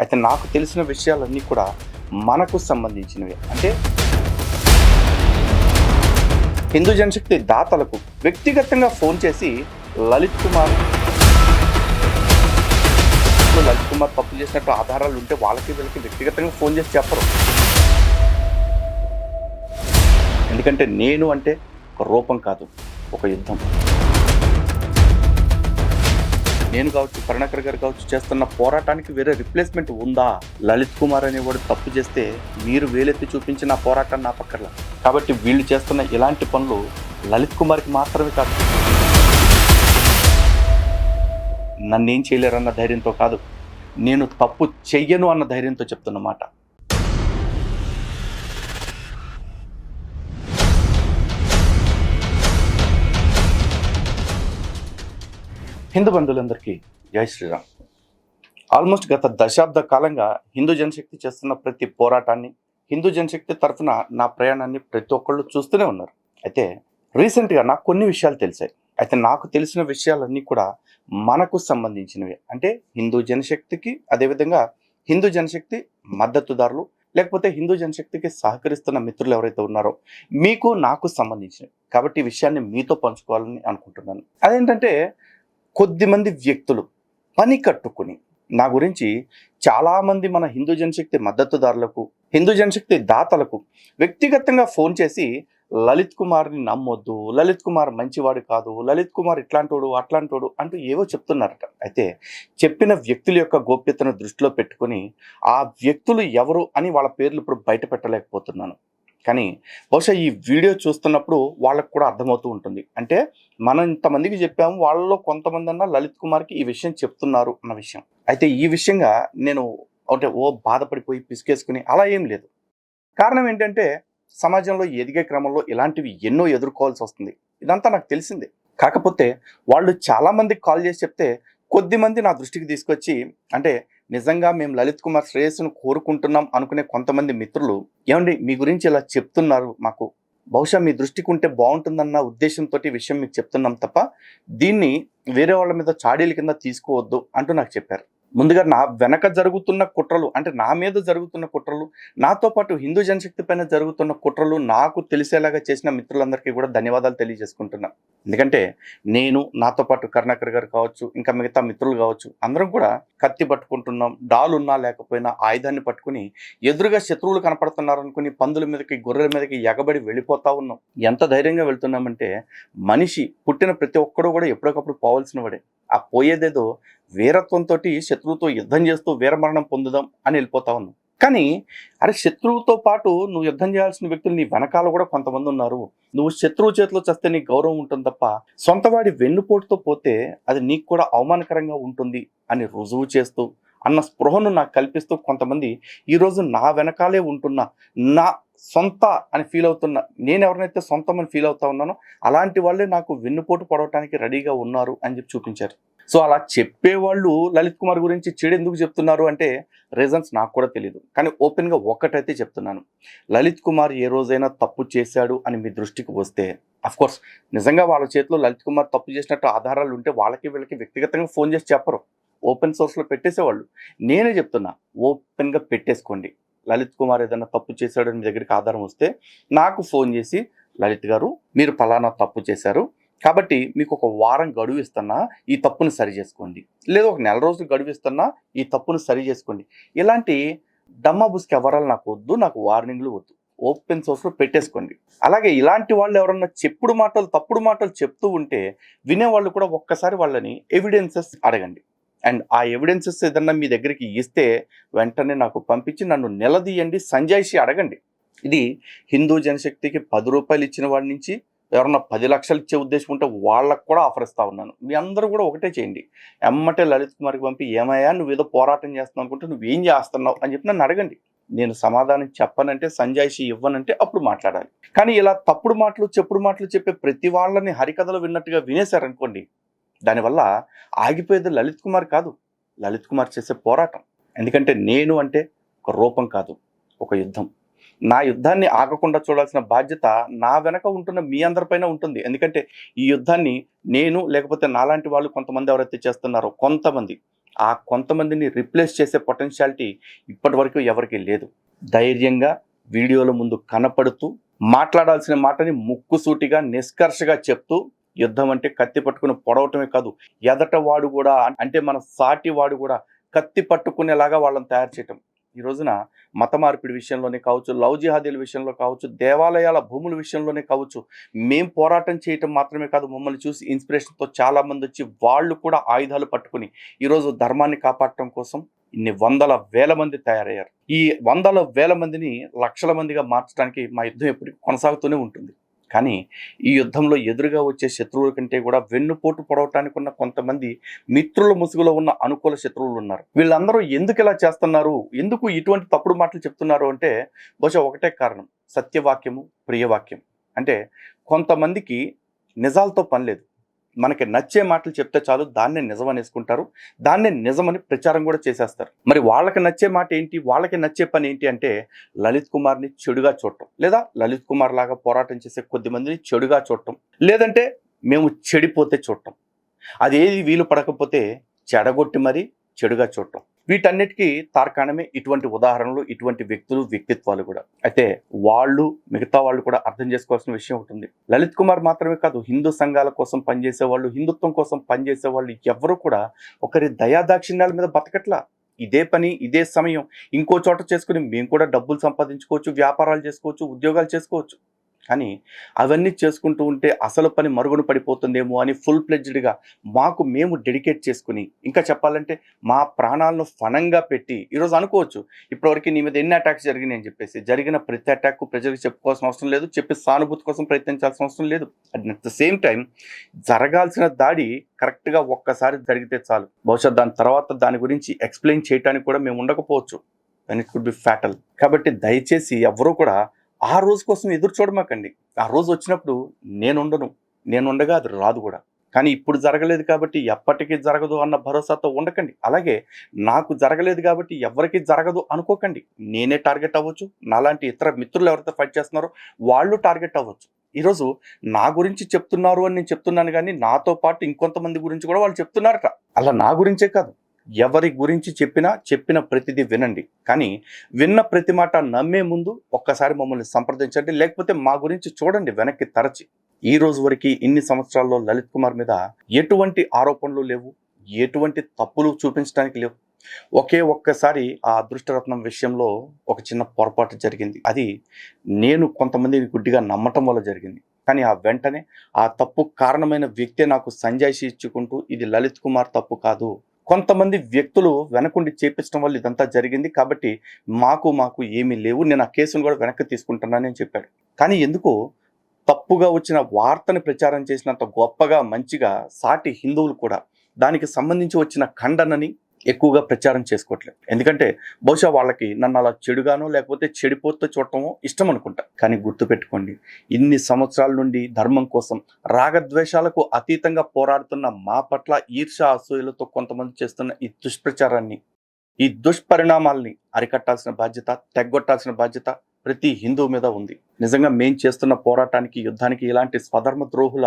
అయితే నాకు తెలిసిన విషయాలన్నీ కూడా మనకు సంబంధించినవి. అంటే హిందూ జనశక్తి దాతలకు వ్యక్తిగతంగా ఫోన్ చేసి లలిత్ కుమార్ లలిత్ కుమార్ తప్పు చేసినట్టు ఆధారాలు ఉంటే వాళ్ళకి వీళ్ళకి వ్యక్తిగతంగా ఫోన్ చేసి చెప్పరు. ఎందుకంటే నేను అంటే ఒక రూపం కాదు ఒక యుద్ధం. నేను కావచ్చు కరుణాకర్ గారు కావచ్చు చేస్తున్న పోరాటానికి వేరే రిప్లేస్మెంట్ ఉందా? లలిత్ కుమార్ అనేవాడు తప్పు చేస్తే మీరు వేలెత్తి చూపించిన పోరాటాన్ని ఆపక్కర్లా కాబట్టి వీళ్ళు చేస్తున్న ఇలాంటి పనులు లలిత్ కుమార్కి మాత్రమే కాదు. నన్నేం చేయలేరన్న ధైర్యంతో కాదు. నేను తప్పు చెయ్యను అన్న ధైర్యంతో చెప్తున్నమాట హిందూ బంధువులందరికీ జై శ్రీరామ్. ఆల్మోస్ట్ గత దశాబ్ద కాలంగా హిందూ జనశక్తి చేస్తున్న ప్రతి పోరాటాన్ని హిందూ జనశక్తి తరఫున నా ప్రయాణాన్ని ప్రతి ఒక్కళ్ళు చూస్తూనే ఉన్నారు. అయితే రీసెంట్గా నాకు కొన్ని విషయాలు తెలిసాయి. అయితే నాకు తెలిసిన విషయాలన్నీ కూడా మనకు సంబంధించినవి. అంటే హిందూ జనశక్తికి అదేవిధంగా హిందూ జనశక్తి మద్దతుదారులు లేకపోతే హిందూ జనశక్తికి సహకరిస్తున్న మిత్రులు ఎవరైతే ఉన్నారో మీకు నాకు సంబంధించినవి. కాబట్టి ఈ విషయాన్ని మీతో పంచుకోవాలని అనుకుంటున్నాను. అదేంటంటే కొద్దిమంది వ్యక్తులు పని కట్టుకుని నా గురించి చాలామంది మన హిందూ జనశక్తి మద్దతుదారులకు హిందూ జనశక్తి దాతలకు వ్యక్తిగతంగా ఫోన్ చేసి లలిత్ కుమార్ని నమ్మొద్దు లలిత్ కుమార్ మంచివాడు కాదు లలిత్ కుమార్ ఇట్లాంటోడు అట్లాంటోడు అంటూ ఏవో చెప్తున్నారట. అయితే చెప్పిన వ్యక్తుల యొక్క గోప్యతను దృష్టిలో పెట్టుకొని ఆ వ్యక్తులు ఎవరు అని వాళ్ళ పేర్లు ఇప్పుడు బయట పెట్టలేకపోతున్నాను. కానీ బహుశా ఈ వీడియో చూస్తున్నప్పుడు వాళ్ళకు కూడా అర్థమవుతూ ఉంటుంది. అంటే మనం ఇంతమందికి చెప్పాము వాళ్ళలో కొంతమంది అన్న లలిత్ కుమార్కి ఈ విషయం చెప్తున్నారు అన్న విషయం. అయితే ఈ విషయంగా నేను అంటే ఓ బాధపడిపోయి పిసికేసుకుని అలా ఏం లేదు. కారణం ఏంటంటే సమాజంలో ఎదిగే క్రమంలో ఇలాంటివి ఎన్నో ఎదుర్కోవాల్సి వస్తుంది. ఇదంతా నాకు తెలిసిందే. కాకపోతే వాళ్ళు చాలామందికి కాల్ చేసి చెప్తే కొద్దిమంది నా దృష్టికి తీసుకొచ్చి అంటే నిజంగా మేము లలిత్ కుమార్ శ్రేయస్సును కోరుకుంటున్నాం అనుకునే కొంతమంది మిత్రులు ఏమండి మీ గురించి ఇలా చెప్తున్నారు మాకు బహుశా మీ దృష్టికి ఉంటే బాగుంటుందన్న ఉద్దేశంతో విషయం మీకు చెప్తున్నాం తప్ప దీన్ని వేరే వాళ్ళ మీద చాడీల కింద తీసుకోవద్దు అంటూ నాకు చెప్పారు. ముందుగా నా వెనక జరుగుతున్న కుట్రలు అంటే నా మీద జరుగుతున్న కుట్రలు నాతో పాటు హిందూ జనశక్తి పైన జరుగుతున్న కుట్రలు నాకు తెలిసేలాగా చేసిన మిత్రులందరికీ కూడా ధన్యవాదాలు తెలియజేసుకుంటున్నాను ఎందుకంటే నేను నాతో పాటు కరుణాకర్ గారు కావచ్చు ఇంకా మిగతా మిత్రులు కావచ్చు అందరం కూడా కత్తి పట్టుకుంటున్నాం డాలున్నా లేకపోయినా ఆయుధాన్ని పట్టుకుని ఎదురుగా శత్రువులు కనపడుతున్నారు అనుకుని పందుల మీదకి గొర్రెల మీదకి ఎగబడి వెళ్ళిపోతా ఉన్నాం. ఎంత ధైర్యంగా వెళ్తున్నామంటే మనిషి పుట్టిన ప్రతి ఒక్కడూ కూడా ఎప్పటికప్పుడు పోవాల్సిన వాడే. ఆ పోయేదేదో వీరత్వంతో శత్రువుతో యుద్ధం చేస్తూ వీరమరణం పొందుదాం అని వెళ్ళిపోతా ఉన్నాం. కానీ అరే శత్రువుతో పాటు నువ్వు యుద్ధం చేయాల్సిన వ్యక్తులు నీ వెనకాల కూడా కొంతమంది ఉన్నారు. నువ్వు శత్రువు చేతిలో చస్తే నీకు గౌరవం ఉంటుంది తప్ప సొంతవాడి వెన్నుపోటుతో పోతే అది నీకు కూడా అవమానకరంగా ఉంటుంది అని రుజువు చేస్తూ అన్న స్పృహను నాకు కల్పిస్తూ కొంతమంది ఈరోజు నా వెనకాలే ఉంటున్నా నా సొంత అని ఫీల్ అవుతున్నా నేను ఎవరినైతే సొంతం అని ఫీల్ అవుతా ఉన్నానో అలాంటి వాళ్ళే నాకు వెన్నుపోటు పడవటానికి రెడీగా ఉన్నారు అని చెప్పి చూపించారు. సో అలా చెప్పేవాళ్ళు లలిత్ కుమార్ గురించి చెడు ఎందుకు చెప్తున్నారు అంటే రీజన్స్ నాకు కూడా తెలియదు కానీ ఓపెన్గా ఒక్కటైతే చెప్తున్నాను. లలిత్ కుమార్ ఏ రోజైనా తప్పు చేశాడు అని మీ దృష్టికి వస్తే కోర్స్ నిజంగా వాళ్ళ చేతిలో లలిత్ కుమార్ తప్పు చేసినట్టు ఆధారాలు ఉంటే వాళ్ళకి వీళ్ళకి వ్యక్తిగతంగా ఫోన్ చేసి చెప్పరు. ఓపెన్ సోర్స్లో పెట్టేసేవాళ్ళు. నేనే చెప్తున్నా ఓపెన్గా పెట్టేసుకోండి. లలిత్ కుమార్ ఏదైనా తప్పు చేశాడని మీ దగ్గరికి ఆధారం వస్తే నాకు ఫోన్ చేసి లలిత్ గారు మీరు ఫలానా తప్పు చేశారు. కాబట్టి మీకు ఒక వారం గడువు ఇస్తున్నా ఈ తప్పును సరి చేసుకోండి. లేదా ఒక నెల రోజులు గడువు ఇస్తున్నా ఈ తప్పును సరి చేసుకోండి. ఇలాంటి డమ్మా బుస్కి ఎవరాలు నాకు వద్దు నాకు వార్నింగ్లు వద్దు. ఓపెన్ సోర్స్లో పెట్టేసుకోండి. అలాగే ఇలాంటి వాళ్ళు ఎవరన్నా చెప్పుడు మాటలు తప్పుడు మాటలు చెప్తూ ఉంటే వినేవాళ్ళు కూడా ఒక్కసారి వాళ్ళని ఎవిడెన్సెస్ అడగండి. అండ్ ఆ ఎవిడెన్సెస్ ఏదన్నా మీ దగ్గరికి ఇస్తే వెంటనే నాకు పంపించి నన్ను నిలదీయండి సంజాయిషి అడగండి. ఇది హిందూ జనశక్తికి పది రూపాయలు ఇచ్చిన వాడి నుంచి ఎవరన్నా పది లక్షలు ఇచ్చే ఉద్దేశం ఉంటే వాళ్ళకు కూడా ఆఫర్ ఇస్తా ఉన్నాను. మీ అందరూ కూడా ఒకటే చేయండి. ఎమ్మటే లలిత్ కుమార్కి పంపి ఏమయ్యా నువ్వు ఏదో పోరాటం చేస్తున్నావు అనుకుంటే నువ్వేం చేస్తున్నావు? అని చెప్పి నన్ను అడగండి. నేను సమాధానం చెప్పనంటే సంజాయిషి ఇవ్వనంటే అప్పుడు మాట్లాడాలి. కానీ ఇలా తప్పుడు మాటలు చెప్పుడు మాటలు చెప్పే ప్రతి వాళ్ళని హరికథలు విన్నట్టుగా వినేశారనుకోండి దానివల్ల ఆగిపోయేది లలిత్ కుమార్ కాదు. లలిత్ కుమార్ చేసే పోరాటం. ఎందుకంటే నేను అంటే ఒక రూపం కాదు ఒక యుద్ధం. నా యుద్ధాన్ని ఆగకుండా చూడాల్సిన బాధ్యత నా వెనక ఉంటున్న మీ అందరిపైన ఉంటుంది. ఎందుకంటే ఈ యుద్ధాన్ని నేను లేకపోతే నాలాంటి వాళ్ళు కొంతమంది ఎవరైతే చేస్తున్నారో కొంతమంది ఆ కొంతమందిని రిప్లేస్ చేసే పొటెన్షియాలిటీ ఇప్పటి వరకు ఎవరికీ లేదు. ధైర్యంగా వీడియోల ముందు కనపడుతూ మాట్లాడాల్సిన మాటని ముక్కుసూటిగా నిష్కర్షగా చెప్తూ యుద్ధం అంటే కత్తి పట్టుకుని పొడవటమే కాదు ఎదట వాడు కూడా అంటే మన సాటి వాడు కూడా కత్తి పట్టుకునేలాగా వాళ్ళని తయారు చేయటం. ఈ రోజున మత మార్పిడి విషయంలోనే కావచ్చు లవ్ జిహాదీల విషయంలో కావచ్చు దేవాలయాల భూముల విషయంలోనే కావచ్చు మేం పోరాటం చేయటం మాత్రమే కాదు మమ్మల్ని చూసి ఇన్స్పిరేషన్తో చాలా మంది వచ్చి వాళ్ళు కూడా ఆయుధాలు పట్టుకుని ఈరోజు ధర్మాన్ని కాపాడటం కోసం ఇన్ని వందల వేల మంది తయారయ్యారు. ఈ వందల వేల మందిని లక్షల మందిగా మార్చడానికి మా యుద్ధం ఎప్పటికీ కొనసాగుతూనే ఉంటుంది. కానీ ఈ యుద్ధంలో ఎదురుగా వచ్చే శత్రువుల కంటే కూడా వెన్నుపోటు పొడవటానికి ఉన్న కొంతమంది మిత్రుల ముసుగులో ఉన్న అనుకూల శత్రువులు ఉన్నారు. వీళ్ళందరూ ఎందుకు ఇలా చేస్తున్నారు? ఎందుకు ఇటువంటి తప్పుడు మాటలు చెప్తున్నారు అంటే బహుశా ఒకటే కారణం. సత్యవాక్యము ప్రియవాక్యం. అంటే కొంతమందికి నిజాలతో పని లేదు. మనకి నచ్చే మాటలు చెప్తే చాలు దాన్నే నిజం అనేసుకుంటారు దాన్నే నిజమని ప్రచారం కూడా చేసేస్తారు. మరి వాళ్ళకి నచ్చే మాట ఏంటి? వాళ్ళకి నచ్చే పని ఏంటి అంటే లలిత్ కుమార్ని చెడుగా చూడటం. లేదా లలిత్ కుమార్ లాగా పోరాటం చేసే కొద్ది మందిని చెడుగా చూడటం. లేదంటే మేము చెడిపోతే చూడటం. అదేది వీలు పడకపోతే చెడగొట్టి మరీ చెడుగా చూడటం. వీటన్నిటికీ తార్కాణమే ఇటువంటి ఉదాహరణలు ఇటువంటి వ్యక్తులు వ్యక్తిత్వాలు కూడా. అయితే వాళ్ళు మిగతా వాళ్ళు కూడా అర్థం చేసుకోవాల్సిన విషయం ఉంటుంది లలిత్ కుమార్ మాత్రమే కాదు హిందూ సంఘాల కోసం పనిచేసే వాళ్ళు హిందుత్వం కోసం పనిచేసే వాళ్ళు ఎవరు కూడా ఒకరి దయాదాక్షిణ్యాల మీద బతకట్లా. ఇదే పని ఇదే సమయం. ఇంకో చోట చేసుకుని మేము కూడా డబ్బులు సంపాదించుకోవచ్చు వ్యాపారాలు చేసుకోవచ్చు ఉద్యోగాలు చేసుకోవచ్చు. కానీ అవన్నీ చేసుకుంటూ ఉంటే అసలు పని మరుగున పడిపోతుందేమో అని ఫుల్ ప్లెడ్జ్డ్గా మాకు మేము డెడికేట్ చేసుకుని ఇంకా చెప్పాలంటే మా ప్రాణాలను ఫణంగా పెట్టి ఈరోజు అనుకోవచ్చు ఇప్పటివరకు నీ మీద ఎన్ని అటాక్స్ జరిగినాయి అని చెప్పేసి జరిగిన ప్రతి అటాక్ ప్రజలకు చెప్పుకోవాల్సిన అవసరం లేదు చెప్పి సానుభూతి కోసం ప్రయత్నించాల్సిన అవసరం లేదు. అట్ ద సేమ్ టైం జరగాల్సిన దాడి కరెక్ట్గా ఒక్కసారి జరిగితే చాలు. బహుశా దాని తర్వాత దాని గురించి ఎక్స్ప్లెయిన్ చేయడానికి కూడా మేము ఉండకపోవచ్చు. And it could be fatal కాబట్టి దయచేసి ఎవరూ కూడా ఆ రోజు కోసం ఎదురు చూడమాకండి. ఆ రోజు వచ్చినప్పుడు నేను ఉండను నేను ఉండగా అది రాదు కూడా. కానీ ఇప్పుడు జరగలేదు కాబట్టి ఎప్పటికీ జరగదు అన్న భరోసాతో ఉండకండి. అలాగే నాకు జరగలేదు కాబట్టి ఎవరికి జరగదు అనుకోకండి. నేనే టార్గెట్ అవ్వచ్చు. నాలాంటి ఇతర మిత్రులు ఎవరైతే ఫైట్ చేస్తున్నారో వాళ్ళు టార్గెట్ అవ్వచ్చు. ఈరోజు నా గురించి చెప్తున్నారు అని నేను చెప్తున్నాను కానీ నాతో పాటు ఇంకొంతమంది గురించి కూడా వాళ్ళు చెప్తున్నారట. అలా నా గురించే కాదు. ఎవరి గురించి చెప్పినా చెప్పిన ప్రతిదీ వినండి. కానీ విన్న ప్రతి మాట నమ్మే ముందు ఒక్కసారి మమ్మల్ని సంప్రదించండి. లేకపోతే మా గురించి చూడండి వెనక్కి తరచి. ఈ రోజు వరకు ఇన్ని సంవత్సరాల్లో లలిత్ కుమార్ మీద ఎటువంటి ఆరోపణలు లేవు. ఎటువంటి తప్పులు చూపించడానికి లేవు. ఒకే ఒక్కసారి ఆ అదృష్టరత్నం విషయంలో ఒక చిన్న పొరపాటు జరిగింది. అది నేను కొంతమందిని గుడ్డిగా నమ్మటం వల్ల జరిగింది. కానీ ఆ వెంటనే ఆ తప్పు కారణమైన వ్యక్తే నాకు సంజాయిషి ఇచ్చుకుంటూ ఇది లలిత్ కుమార్ తప్పు కాదు. కొంతమంది వ్యక్తులు వెనకుండి చేపించడం వల్ల ఇదంతా జరిగింది. కాబట్టి మాకు మాకు ఏమీ లేవు. నేను ఆ కేసును కూడా వెనక్కి తీసుకుంటున్నానని చెప్పాడు. కానీ ఎందుకు తప్పుగా వచ్చిన వార్తను ప్రచారం చేసినంత గొప్పగా మంచిగా సాటి హిందువులు కూడా దానికి సంబంధించి వచ్చిన ఖండనని ఎక్కువగా ప్రచారం చేసుకోవట్లేదు. ఎందుకంటే బహుశా వాళ్ళకి నన్ను అలా చెడుగానో లేకపోతే చెడిపోతే చూడటమో ఇష్టం అనుకుంటా. కానీ గుర్తుపెట్టుకోండి ఇన్ని సంవత్సరాల నుండి ధర్మం కోసం రాగద్వేషాలకు అతీతంగా పోరాడుతున్న మా పట్ల ఈర్ష అసూయలతో కొంతమంది చేస్తున్న ఈ దుష్ప్రచారాన్ని ఈ దుష్పరిణామాల్ని అరికట్టాల్సిన బాధ్యత తెగ్గొట్టాల్సిన బాధ్యత ప్రతి హిందూ మీద ఉంది. నిజంగా మేం చేస్తున్న పోరాటానికి యుద్ధానికి ఇలాంటి స్వధర్మ ద్రోహుల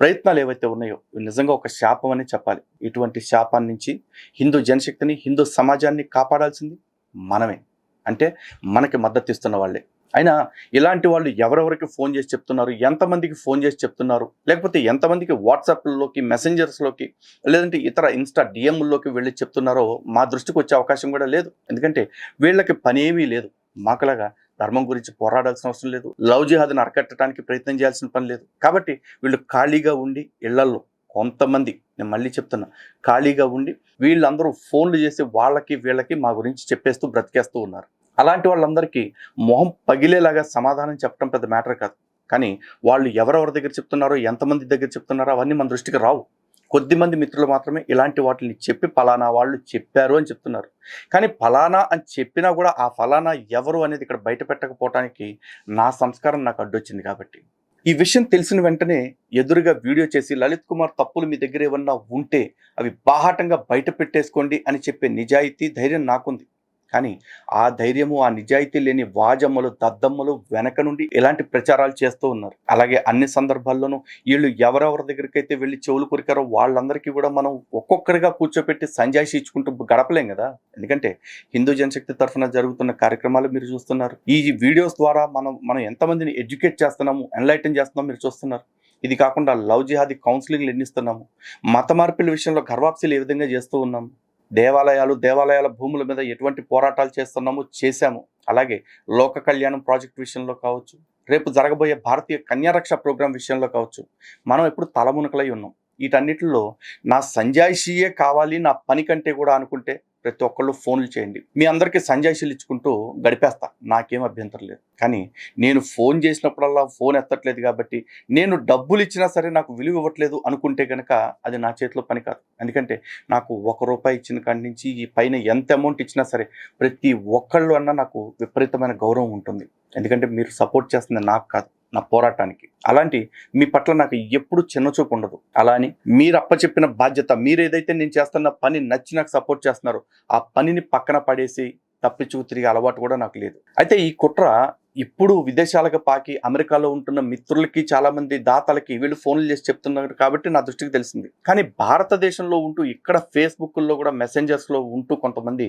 ప్రయత్నాలు ఏవైతే ఉన్నాయో నిజంగా ఒక శాపం అని చెప్పాలి. ఇటువంటి శాపాన్ని నుంచి హిందూ జనశక్తిని హిందూ సమాజాన్ని కాపాడాల్సింది మనమే. అంటే మనకి మద్దతు ఇస్తున్న వాళ్ళే. అయినా ఇలాంటి వాళ్ళు ఎవరెవరికి ఫోన్ చేసి చెప్తున్నారు ఎంతమందికి ఫోన్ చేసి చెప్తున్నారు లేకపోతే ఎంతమందికి వాట్సాప్లలోకి మెసెంజర్స్లోకి లేదంటే ఇతర ఇన్స్టా డిఎంల్లోకి వెళ్ళి చెప్తున్నారో మా దృష్టికి వచ్చే అవకాశం కూడా లేదు. ఎందుకంటే వీళ్ళకి పని ఏమీ లేదు. మాకులాగా ధర్మం గురించి పోరాడాల్సిన అవసరం లేదు. లవ్ జిహాద్ని అరకట్టడానికి ప్రయత్నం చేయాల్సిన పని లేదు. కాబట్టి వీళ్ళు ఖాళీగా ఉండి ఇళ్ళల్లో కొంతమంది నేను మళ్ళీ చెప్తున్నా ఖాళీగా ఉండి వీళ్ళందరూ ఫోన్లు చేసి వాళ్ళకి వీళ్ళకి మా గురించి చెప్పేస్తూ బ్రతికేస్తూ ఉన్నారు. అలాంటి వాళ్ళందరికీ మొహం పగిలేలాగా సమాధానం చెప్పడం పెద్ద మ్యాటర్ కాదు. కానీ వాళ్ళు ఎవరెవరి దగ్గర చెప్తున్నారో ఎంతమంది దగ్గర చెప్తున్నారో అవన్నీ మన దృష్టికి రావు. కొద్ది మంది మిత్రులు మాత్రమే ఇలాంటి వాటిని చెప్పి ఫలానా వాళ్ళు చెప్పారు అని చెప్తున్నారు. కానీ ఫలానా అని చెప్పినా కూడా ఆ ఫలానా ఎవరు అనేది ఇక్కడ బయట పెట్టకపోవటానికి నా సంస్కారం నాకు అడ్డొచ్చింది కాబట్టి. ఈ విషయం తెలిసిన వెంటనే ఎదురుగా వీడియో చేసి లలిత్ కుమార్ తప్పులు మీ దగ్గర ఏమన్నా ఉంటే అవి బాహాటంగా బయట పెట్టేసుకోండి అని చెప్పే నిజాయితీ ధైర్యం నాకుంది. కానీ ఆ ధైర్యము ఆ నిజాయితీ లేని వాజమ్మలు దద్దమ్మలు వెనక నుండి ఎలాంటి ప్రచారాలు చేస్తూ ఉన్నారు? అలాగే అన్ని సందర్భాల్లోనూ వీళ్ళు ఎవరెవరి దగ్గరికైతే వెళ్ళి చెవులు కొరికారో వాళ్ళందరికీ కూడా మనం ఒక్కొక్కరిగా కూర్చోపెట్టి సంజాయిషి ఇచ్చుకుంటూ గడపలేం కదా? ఎందుకంటే హిందూ జనశక్తి తరఫున జరుగుతున్న కార్యక్రమాలు మీరు చూస్తున్నారు. ఈ వీడియోస్ ద్వారా మనం మనం ఎంతమందిని ఎడ్యుకేట్ చేస్తున్నాము ఎన్లైటన్ చేస్తున్నాము మీరు చూస్తున్నారు. ఇది కాకుండా లవ్ జిహాది కౌన్సిలింగ్లు ఎన్నిస్తున్నాము. మత మార్పిడి విషయంలో గర్వాప్సీలు ఏ విధంగా చేస్తూ ఉన్నాము? దేవాలయాలు దేవాలయాల భూముల మీద ఎటువంటి పోరాటాలు చేస్తున్నామో చేశాము. అలాగే లోక కళ్యాణం ప్రాజెక్ట్ విషయంలో కావచ్చు రేపు జరగబోయే భారతీయ కన్యారక్ష ప్రోగ్రాం విషయంలో కావచ్చు మనం ఎప్పుడు తలమునకలై ఉన్నాం. వీటన్నిటిలో నా సంజాయిషీయే కావాలి నా పని కంటే కూడా అనుకుంటే ప్రతి ఒక్కళ్ళు ఫోన్లు చేయండి. మీ అందరికీ సంజాయిషీలు ఇచ్చుకుంటూ గడిపేస్తా. నాకేం అభ్యంతరం లేదు. కానీ నేను ఫోన్ చేసినప్పుడల్లా ఫోన్ ఎత్తట్లేదు కాబట్టి నేను డబ్బులు ఇచ్చినా సరే నాకు విలువ ఇవ్వట్లేదు అనుకుంటే కనుక అది నా చేతిలో పని కాదు. ఎందుకంటే నాకు ఒక రూపాయి ఇచ్చిన కాడి నుంచి ఈ పైన ఎంత అమౌంట్ ఇచ్చినా సరే ప్రతి ఒక్కళ్ళు అన్నా నాకు విపరీతమైన గౌరవం ఉంటుంది. ఎందుకంటే మీరు సపోర్ట్ చేస్తుంది నాకు కాదు. నా పోరాటానికి. అలాంటి మీ పట్ల నాకు ఎప్పుడు చిన్నచూపు ఉండదు. అలా అని మీరు అప్పచెప్పిన బాధ్యత మీరు ఏదైతే నేను చేస్తున్న పని నచ్చి నాకు సపోర్ట్ చేస్తున్నారో ఆ పనిని పక్కన పడేసి తప్పించుకు తిరిగే అలవాటు కూడా నాకు లేదు. అయితే ఈ కుట్ర ఇప్పుడు విదేశాలకు పాకి అమెరికాలో ఉంటున్న మిత్రులకి చాలామంది దాతలకి వీళ్ళు ఫోన్లు చేసి చెప్తున్నారు కాబట్టి నా దృష్టికి తెలిసింది. కానీ భారతదేశంలో ఉంటూ ఇక్కడ ఫేస్బుక్లో కూడా మెసెంజర్స్లో ఉంటూ కొంతమంది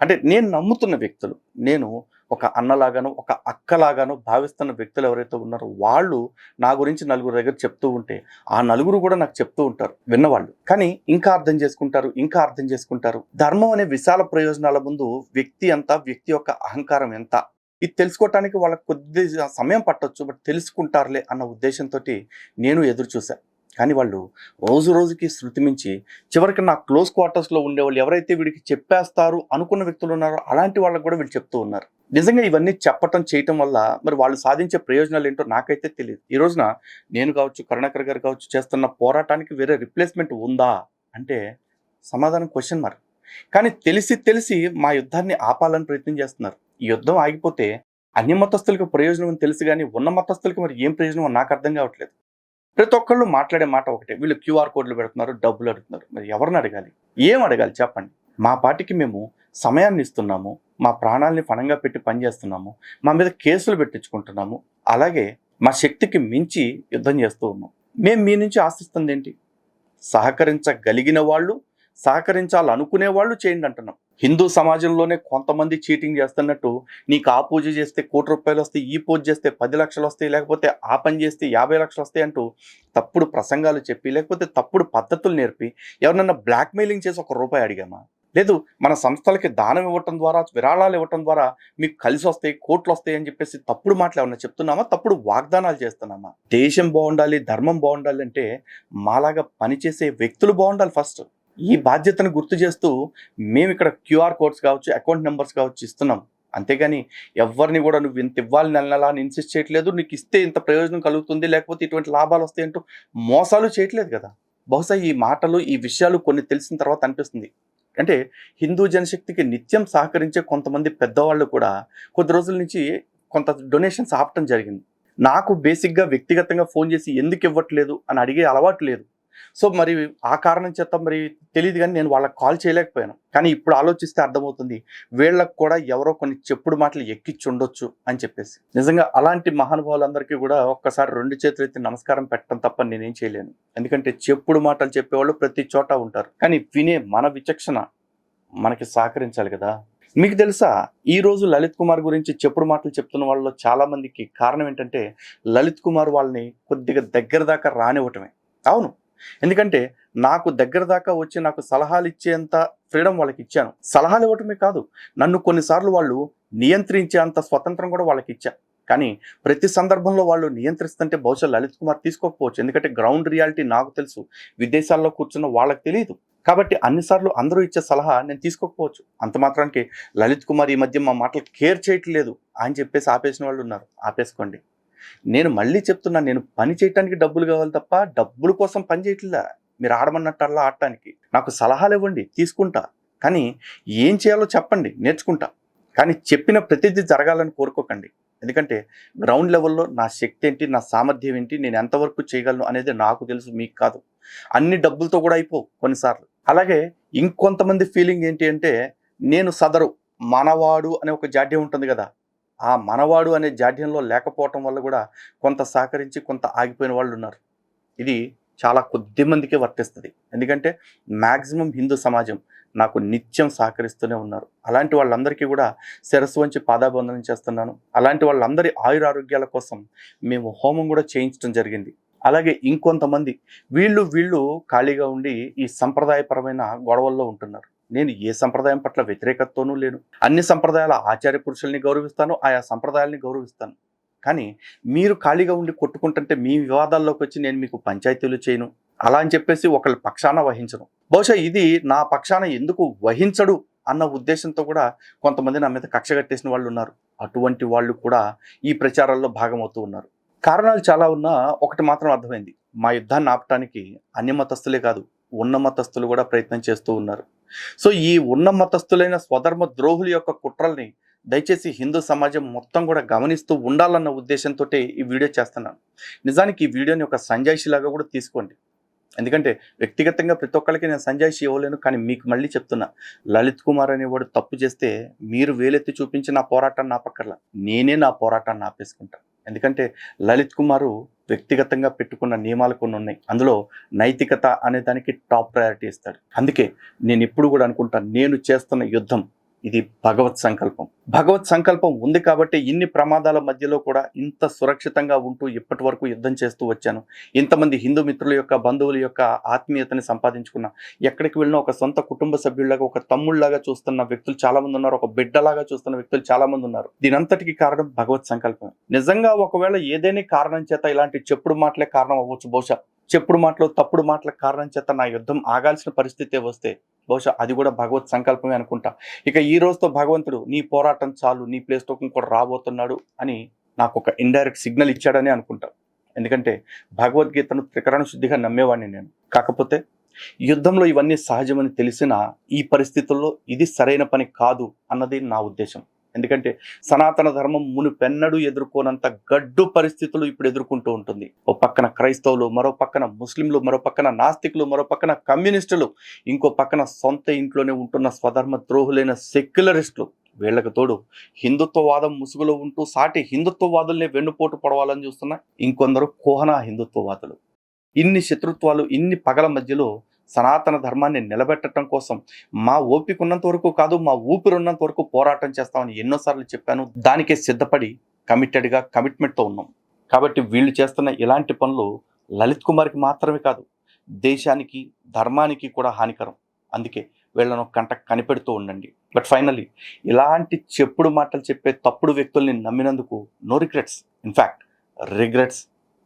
అంటే నేను నమ్ముతున్న వ్యక్తులు నేను ఒక అన్నలాగాను ఒక అక్కలాగాను భావిస్తున్న వ్యక్తులు ఎవరైతే ఉన్నారో వాళ్ళు నా గురించి నలుగురు దగ్గర చెప్తూ ఉంటే ఆ నలుగురు కూడా నాకు చెప్తూ ఉంటారు విన్నవాళ్ళు. కానీ ఇంకా అర్థం చేసుకుంటారు ఇంకా అర్థం చేసుకుంటారు. ధర్మం అనే విశాల ప్రయోజనాల ముందు వ్యక్తి ఎంత వ్యక్తి యొక్క అహంకారం ఎంత? ఇది తెలుసుకోవటానికి వాళ్ళకి కొద్ది సమయం పట్టొచ్చు బట్ తెలుసుకుంటారులే అన్న ఉద్దేశంతో నేను ఎదురు చూశాను కానీ వాళ్ళు రోజు రోజుకి శృతి మించి చివరికి నా క్లోజ్ క్వార్టర్స్లో ఉండేవాళ్ళు ఎవరైతే వీడికి చెప్పేస్తారు అనుకున్న వ్యక్తులు ఉన్నారో అలాంటి వాళ్ళకి కూడా వీళ్ళు చెప్తూ ఉన్నారు. నిజంగా ఇవన్నీ చెప్పటం చేయటం వల్ల మరి వాళ్ళు సాధించే ప్రయోజనాలు ఏంటో నాకైతే తెలియదు. ఈ రోజున నేను కావచ్చు కరుణాకర్ గారు కావచ్చు చేస్తున్న పోరాటానికి వేరే రిప్లేస్మెంట్ ఉందా అంటే సమాధానం క్వశ్చన్ మార్క్ కానీ తెలిసి తెలిసి మా యుద్ధాన్ని ఆపాలని ప్రయత్నం చేస్తున్నారు. ఈ యుద్ధం ఆగిపోతే అన్య మతస్థులకు ప్రయోజనం అని తెలుసు కానీ ఉన్న మతస్థులకు మరి ఏం ప్రయోజనం నాకు అర్థం కావట్లేదు. ప్రతి ఒక్కళ్ళు మాట్లాడే మాట ఒకటే వీళ్ళు క్యూఆర్ కోడ్లు పెడుతున్నారు డబ్బులు అడుగుతున్నారు. మరి ఎవరిని అడగాలి? ఏం అడగాలి? చెప్పండి. మా పార్టీకి మేము సమయాన్ని ఇస్తున్నాము మా ప్రాణాలని పణంగా పెట్టి పనిచేస్తున్నాము మా మీద కేసులు పెట్టించుకుంటున్నాము అలాగే మా శక్తికి మించి యుద్ధం చేస్తూ ఉన్నాం. మేము మీ నుంచి ఆశిస్తుంది ఏంటి? సహకరించగలిగిన వాళ్ళు సహకరించాలనుకునే వాళ్ళు చేయండి అంటున్నాం. హిందూ సమాజంలోనే కొంతమంది చీటింగ్ చేస్తున్నట్టు నీకు ఆ పూజ చేస్తే కోటి రూపాయలు వస్తాయి ఈ పూజ చేస్తే పది లక్షలు వస్తాయి లేకపోతే ఆ పని చేస్తే యాభై లక్షలు వస్తాయి అంటూ తప్పుడు ప్రసంగాలు చెప్పి లేకపోతే తప్పుడు పద్ధతులు నేర్పి ఎవరినన్నా బ్లాక్మెయిలింగ్ చేసి ఒక రూపాయి అడిగామా? లేదు మన సంస్థలకి దానం ఇవ్వటం ద్వారా విరాళాలు ఇవ్వటం ద్వారా మీకు కలిసి వస్తాయి కోట్లు వస్తాయి అని చెప్పేసి తప్పుడు మాటలు ఏమన్నా చెప్తున్నామా? తప్పుడు వాగ్దానాలు చేస్తున్నామా? దేశం బాగుండాలి ధర్మం బాగుండాలి అంటే మాలాగా పనిచేసే వ్యక్తులు బాగుండాలి ఫస్ట్. ఈ బాధ్యతను గుర్తు చేస్తూ మేము ఇక్కడ క్యూఆర్ కోడ్స్ కావచ్చు అకౌంట్ నెంబర్స్ కావచ్చు ఇస్తున్నాం. అంతేగాని ఎవరిని కూడా నువ్వు ఇంత ఇవ్వాలి నెల నెల అని ఇన్సిస్ట్ చేయట్లేదు నీకు ఇస్తే ఇంత ప్రయోజనం కలుగుతుంది లేకపోతే ఇటువంటి లాభాలు వస్తాయి అంటూ మోసాలు చేయట్లేదు కదా. బహుశా ఈ మాటలు ఈ విషయాలు కొన్ని తెలిసిన తర్వాత అనిపిస్తుంది. అంటే హిందూ జనశక్తికి నిత్యం సహకరించే కొంతమంది పెద్దవాళ్ళు కూడా కొద్ది రోజుల నుంచి కొంత డొనేషన్స్ ఆపటం జరిగింది. నాకు బేసిక్గా వ్యక్తిగతంగా ఫోన్ చేసి ఎందుకు ఇవ్వట్లేదు అని అడిగే అలవాటు లేదు. సో మరి ఆ కారణం చేత మరి తెలియదు కానీ నేను వాళ్ళకి కాల్ చేయలేకపోయాను. కానీ ఇప్పుడు ఆలోచిస్తే అర్థమవుతుంది. వీళ్ళకు కూడా ఎవరో కొన్ని చెప్పుడు మాటలు ఎక్కిచ్చి ఉండొచ్చు అని చెప్పేసి. నిజంగా అలాంటి మహానుభావులందరికీ కూడా ఒక్కసారి రెండు చేతులు ఎత్తి నమస్కారం పెట్టడం తప్ప నేనేం చేయలేను. ఎందుకంటే చెప్పుడు మాటలు చెప్పేవాళ్ళు ప్రతి చోట ఉంటారు. కానీ వినే మన విచక్షణ మనకి సహకరించాలి కదా. మీకు తెలుసా? ఈ రోజు లలిత్ కుమార్ గురించి చెప్పుడు మాటలు చెప్తున్న వాళ్ళలో చాలా మందికి కారణం ఏంటంటే లలిత్ కుమార్ వాళ్ళని కొద్దిగా దగ్గర దాకా రానివ్వటమే. అవును. ఎందుకంటే నాకు దగ్గర దాకా వచ్చి నాకు సలహాలు ఇచ్చేంత ఫ్రీడమ్ వాళ్ళకి ఇచ్చాను. సలహాలు ఇవ్వటమే కాదు నన్ను కొన్నిసార్లు వాళ్ళు నియంత్రించేంత స్వతంత్రం కూడా వాళ్ళకి ఇచ్చా. కానీ ప్రతి సందర్భంలో వాళ్ళు నియంత్రిస్తుంటే బహుశా లలిత్ కుమార్ తీసుకోకపోవచ్చు. ఎందుకంటే గ్రౌండ్ రియాలిటీ నాకు తెలుసు. విదేశాల్లో కూర్చున్న వాళ్ళకి తెలియదు కాబట్టి అన్నిసార్లు అందరూ ఇచ్చే సలహా నేను తీసుకోకపోవచ్చు. అంత మాత్రానికి లలిత్ కుమార్ ఈ మధ్య మా మాటలు కేర్ చేయట్లేదు అని చెప్పేసి ఆపేసిన వాళ్ళు ఉన్నారు. ఆపేసుకోండి. నేను మళ్ళీ చెప్తున్నా నేను పని చేయటానికి డబ్బులు కావాలి తప్ప డబ్బుల కోసం పని చేయట్లా మీరు ఆడమన్నట్టు అలా ఆడటానికి. నాకు సలహాలు ఇవ్వండి తీసుకుంటా. కానీ ఏం చేయాలో చెప్పండి నేర్చుకుంటా. కానీ చెప్పిన ప్రతిదీ జరగాలని కోరుకోకండి. ఎందుకంటే గ్రౌండ్ లెవెల్లో నా శక్తి ఏంటి నా సామర్థ్యం ఏంటి నేను ఎంతవరకు చేయగలను అనేది నాకు తెలుసు మీకు కాదు. అన్ని డబ్బులతో కూడా అయిపో కొన్నిసార్లు. అలాగే ఇంకొంతమంది ఫీలింగ్ ఏంటి అంటే నేను సదరు మనవాడు అనే ఒక జాడ్యం ఉంటుంది కదా. ఆ మనవాడు అనే జాడ్యంలో లేకపోవటం వల్ల కూడా కొంత సహకరించి కొంత ఆగిపోయిన వాళ్ళు ఉన్నారు. ఇది చాలా కొద్ది మందికే వర్తిస్తుంది. ఎందుకంటే మ్యాక్సిమం హిందూ సమాజం నాకు నిత్యం సహకరిస్తూనే ఉన్నారు. అలాంటి వాళ్ళందరికీ కూడా శిరస్సు వంచి పాదాబంధనం చేస్తున్నాను. అలాంటి వాళ్ళందరి ఆయురారోగ్యాల కోసం మేము హోమం కూడా చేయించడం జరిగింది. అలాగే ఇంకొంతమంది వీళ్ళు వీళ్ళు ఖాళీగా ఉండి ఈ సంప్రదాయపరమైన గొడవల్లో ఉంటున్నారు. నేను ఏ సంప్రదాయం పట్ల వ్యతిరేకతతోనూ లేను. అన్ని సంప్రదాయాల ఆచార్య పురుషుల్ని గౌరవిస్తాను ఆయా సంప్రదాయాల్ని గౌరవిస్తాను. కానీ మీరు ఖాళీగా ఉండి కొట్టుకుంటుంటే మీ వివాదాల్లోకి వచ్చి నేను మీకు పంచాయతీలు చేయను. అలా అని చెప్పేసి ఒకళ్ళ పక్షాన వహించను. బహుశా ఇది నా పక్షాన ఎందుకు వహించడు అన్న ఉద్దేశంతో కూడా కొంతమంది నా మీద కక్ష కట్టేసిన వాళ్ళు ఉన్నారు. అటువంటి వాళ్ళు కూడా ఈ ప్రచారాల్లో భాగమవుతూ ఉన్నారు. కారణాలు చాలా ఉన్నా ఒకటి మాత్రం అర్థమైంది. మా యుద్ధాన్ని ఆపటానికి అన్ని మతస్థులే కాదు ఉన్న మతస్థులు కూడా ప్రయత్నం చేస్తూ ఉన్నారు. సో ఈ ఉన్న మతస్థులైన స్వధర్మ ద్రోహుల యొక్క కుట్రల్ని దయచేసి హిందూ సమాజం మొత్తం కూడా గమనిస్తూ ఉండాలన్న ఉద్దేశంతో ఈ వీడియో చేస్తున్నాను. నిజానికి ఈ వీడియోని ఒక సంజాయిషిలాగా కూడా తీసుకోండి. ఎందుకంటే వ్యక్తిగతంగా ప్రతి ఒక్కరికి నేను సంజాయిషి ఇవ్వలేను కానీ మీకు మళ్ళీ చెప్తున్నా. లలిత్ కుమార్ అనేవాడు తప్పు చేస్తే మీరు వేలెత్తి చూపించి నా పోరాటాన్ని ఆపక్కర్లా. నేనే నా పోరాటాన్ని ఆపేసుకుంటాను ఎందుకంటే లలిత్ కుమారు వ్యక్తిగతంగా పెట్టుకున్న నియమాలు కొన్ని ఉన్నాయి. అందులో నైతికత అనే దానికి టాప్ ప్రయారిటీ ఇస్తాడు. అందుకే నేను ఇప్పుడు కూడా అనుకుంటాను నేను చేస్తున్న యుద్ధం ఇది భగవత్ సంకల్పం. భగవత్ సంకల్పం ఉంది కాబట్టి ఇన్ని ప్రమాదాల మధ్యలో కూడా ఇంత సురక్షితంగా ఉంటూ ఇప్పటి వరకు యుద్ధం చేస్తూ వచ్చాను. ఇంతమంది హిందూ మిత్రుల యొక్క బంధువుల యొక్క ఆత్మీయతని సంపాదించుకున్నా ఎక్కడికి వెళ్ళినా ఒక సొంత కుటుంబ సభ్యుల్లాగా ఒక తమ్ముళ్ళాగా చూస్తున్న వ్యక్తులు చాలా మంది ఉన్నారు ఒక బిడ్డలాగా చూస్తున్న వ్యక్తులు చాలా మంది ఉన్నారు. దీనంతటికి కారణం భగవత్ సంకల్పం నిజంగా ఒకవేళ ఏదైనా కారణం చేత ఇలాంటి చెప్పుడు మాటలే కారణం అవ్వచ్చు బహుశా. చెప్పుడు మాటలు తప్పుడు మాటల కారణం చేత నా యుద్ధం ఆగాల్సిన పరిస్థితే వస్తే బహుశా అది కూడా భగవత్ సంకల్పమే అనుకుంటా. ఇక ఈ రోజుతో భగవంతుడు నీ పోరాటం చాలు నీ ప్లేస్తో కూడా రాబోతున్నాడు అని నాకు ఒక ఇండైరెక్ట్ సిగ్నల్ ఇచ్చాడని అనుకుంటా. ఎందుకంటే భగవద్గీతను త్రికరణ శుద్ధిగా నమ్మేవాడిని నేను. కాకపోతే యుద్ధంలో ఇవన్నీ సహజమని తెలిసిన ఈ పరిస్థితుల్లో ఇది సరైన పని కాదు అన్నది నా ఉద్దేశం. ఎందుకంటే సనాతన ధర్మం మునుపెన్నడూ ఎదుర్కోనంత గడ్డు పరిస్థితులు ఇప్పుడు ఎదుర్కొంటూ ఉంటుంది. ఓ పక్కన క్రైస్తవులు మరో పక్కన ముస్లింలు మరో పక్కన నాస్తికులు మరో పక్కన కమ్యూనిస్టులు ఇంకో పక్కన సొంత ఇంట్లోనే ఉంటున్న స్వధర్మ ద్రోహులైన సెక్యులరిస్టులు. వీళ్ళకి తోడు హిందుత్వవాదం ముసుగులో ఉంటూ సాటి హిందుత్వవాదుల్ని వెన్నుపోటు పడవాలని చూస్తున్న ఇంకొందరు కోహనా హిందుత్వవాదులు. ఇన్ని శత్రుత్వాలు ఇన్ని పగల మధ్యలో సనాతన ధర్మాన్ని నిలబెట్టడం కోసం మా ఓపిక ఉన్నంత వరకు కాదు మా ఊపిరి ఉన్నంత వరకు పోరాటం చేస్తామని ఎన్నోసార్లు చెప్పాను. దానికే సిద్ధపడి కమిటెడ్గా కమిట్మెంట్తో ఉన్నాం. కాబట్టి వీళ్ళు చేస్తున్న ఇలాంటి పనులు లలిత్ కుమార్కి మాత్రమే కాదు దేశానికి ధర్మానికి కూడా హానికరం. అందుకే వీళ్ళను కంట కనిపెడుతూ ఉండండి. బట్ ఫైనల్లీ ఇలాంటి చెప్పుడు మాటలు చెప్పే తప్పుడు వ్యక్తుల్ని నమ్మినందుకు no regrets. In fact regrets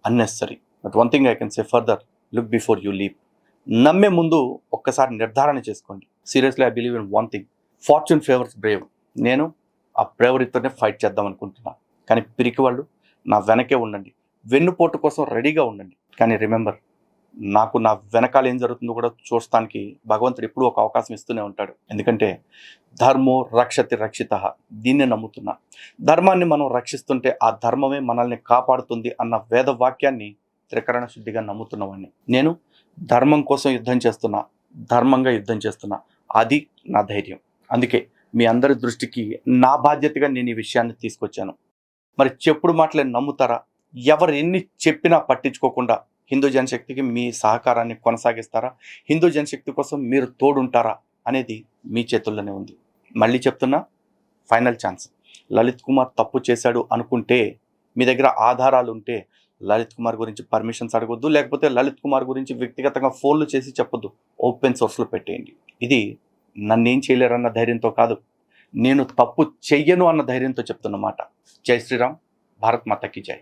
unnecessary. But one thing I can say further look before you leave నమ్మే ముందు ఒక్కసారి నిర్ధారణ చేసుకోండి. Seriously I believe in one thing fortune favours brave నేను ఆ బ్రేవరీతోనే ఫైట్ చేద్దాం అనుకుంటున్నాను కానీ పిరికి వాళ్ళు నా వెనకే ఉండండి. వెన్నుపోటు కోసం రెడీగా ఉండండి. కానీ రిమెంబర్ నాకు నా వెనకాల ఏం జరుగుతుందో కూడా చూడటానికి భగవంతుడు ఎప్పుడూ ఒక అవకాశం ఇస్తూనే ఉంటాడు. ఎందుకంటే ధర్మో రక్షతి రక్షిత. దీన్నే నమ్ముతున్నా. ధర్మాన్ని మనం రక్షిస్తుంటే ఆ ధర్మమే మనల్ని కాపాడుతుంది అన్న వేద వాక్యాన్ని త్రికరణ శుద్ధిగా నమ్ముతున్నవాడిని నేను ధర్మం కోసం యుద్ధం చేస్తున్నా ధర్మంగా యుద్ధం చేస్తున్నా అది నా ధైర్యం. అందుకే మీ అందరి దృష్టికి నా బాధ్యతగా నేను ఈ విషయాన్ని తీసుకొచ్చాను. మరి చెప్పుడు మాటలే నమ్ముతారా? ఎవరు ఎన్ని చెప్పినా పట్టించుకోకుండా హిందూ జనశక్తికి మీ సహకారాన్ని కొనసాగిస్తారా? హిందూ జనశక్తి కోసం మీరు తోడుంటారా? అనేది మీ చేతుల్లోనే ఉంది. మళ్ళీ చెప్తున్నా ఫైనల్ ఛాన్స్. లలిత్ కుమార్ తప్పు చేశాడు అనుకుంటే మీ దగ్గర ఆధారాలు ఉంటే లలిత్ కుమార్ గురించి పర్మిషన్స్ అడగొద్దు లేకపోతే లలిత్ కుమార్ గురించి వ్యక్తిగతంగా ఫోన్లు చేసి చెప్పొద్దు. ఓపెన్ సోర్స్లో పెట్టేయండి. ఇది నన్నేం చేయలేరన్న ధైర్యంతో కాదు నేను తప్పు చెయ్యను అన్న ధైర్యంతో చెప్తున్నమాట జై శ్రీరామ్ భారత్ మాతకి జై.